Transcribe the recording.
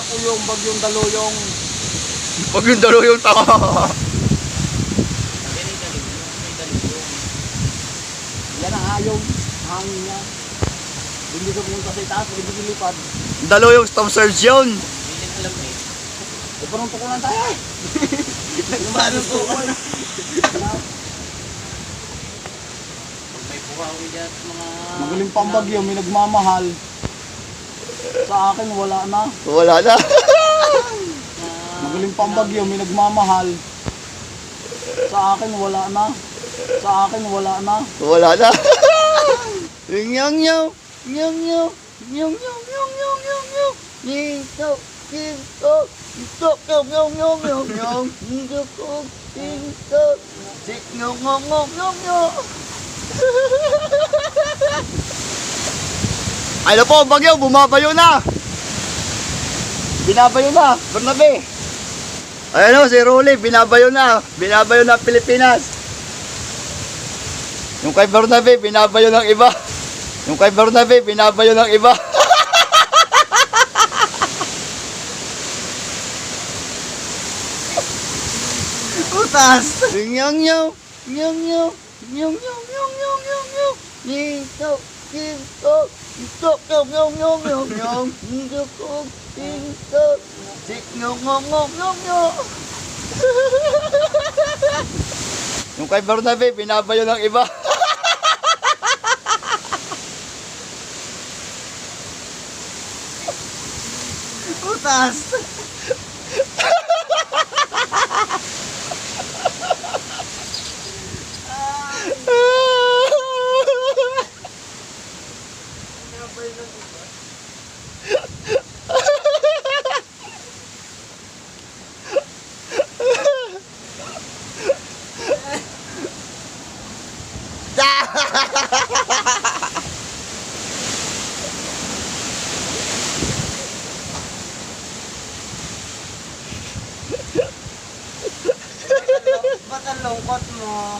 na po yung bagyong daluyong. Dalo yung tao. Yan ang hayong. Hangin niya. Hindi ko pumunta sa itaas, hindi ko lipad. dalo yung storm surge yun. E parang tukulan tayo eh. Nagmano po ko. Mga... Magaling pang bagyo, may nagmamahal. Sa akin wala na. Wala na. Magaling pang bagyo, may nagmamahal. Sa akin wala na. Sa akin wala na. Wala na. Nyang nyaw. Nyang nyaw. Nyang nyaw. Nyang nyaw. Nyang nyaw. Dito. Dito. Dito. Nyang nyaw. Nyang nyaw. Nyang. Dito. Dito. Sik nyong nyong nyong nyong nyong. Ay na po, bagyo, bumabayo na. Binabayo na, Bernabe. Ayun o, si Ruli, binabayo na. Binabayo na Pilipinas. Yung kay Bernabe, binabayo ng iba. Yung kay Bernabe, binabayo ng iba. Utas! Nyang nyaw! Nyang nyaw! Nyang nyaw! Nyang nyaw! Nyang nyaw! Dito! Dito! Dito! Nyang nyaw! Nyang nyaw! Nyang! Dito! Dito! Sik nyong nyong nyong nyong nyong! Yung binabayo ng iba. Utas! Ba't ang lungkot mo?